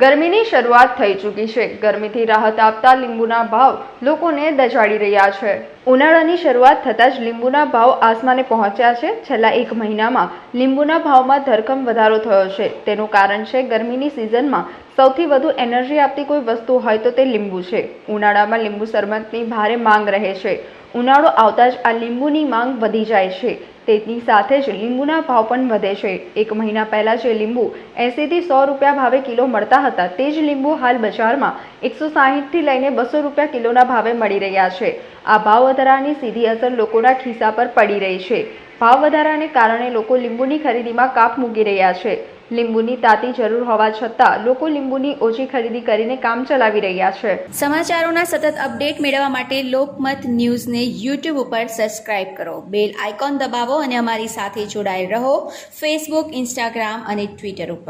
ગરમીની શરૂઆત થઈ ચૂકી છે. ગરમીથી રાહત આપતા લીંબુના ભાવ લોકોને દજાડી રહ્યા છે. ઉનાળાની શરૂઆત થતાં જ લીંબુના ભાવ આસમાને પહોંચ્યા છે. છેલ્લા એક મહિનામાં લીંબુના ભાવમાં ધરખમ વધારો થયો છે. તેનું કારણ છે ગરમીની સિઝનમાં સૌથી વધુ એનર્જી આપતી કોઈ વસ્તુ હોય તો તે લીંબુ છે. ઉનાળામાં લીંબુ શરબતની ભારે માંગ રહે છે. ઉનાળો આવતા જ આ લીંબુની માંગ વધી જાય છે. તેની સાથે જ લીંબુના ભાવ પણ વધે છે. એક મહિના પહેલાં જે લીંબુ એંસીથી સો રૂપિયા ભાવે કિલો મળતા હતા, તે જ લીંબુ હાલ બજારમાં એકસો સાહીઠથી લઈને બસો રૂપિયા કિલોના ભાવે મળી રહ્યા છે. આ ભાવ વધારાની સીધી અસર લોકોના ખિસ્સા પર પડી રહી છે. ભાવ વધારાને કારણે લોકો લીંબુની ખરીદીમાં કાપ મૂકી રહ્યા છે. લીંબુની તાતી જરૂર હોવા છતાં લોકો લીંબુની ઓછી ખરીદી કરીને કામ ચલાવી રહ્યા છે. સમાચારોના સતત અપડેટ મેળવવા માટે લોકમત ન્યૂઝને યુટ્યુબ ઉપર સબસ્ક્રાઇબ કરો. બેલ આઇકોન દબાવો અને અમારી સાથે જોડાયેલ રહો. ફેસબુક ઇન્સ્ટાગ્રામ અને ટ્વિટર ઉપર.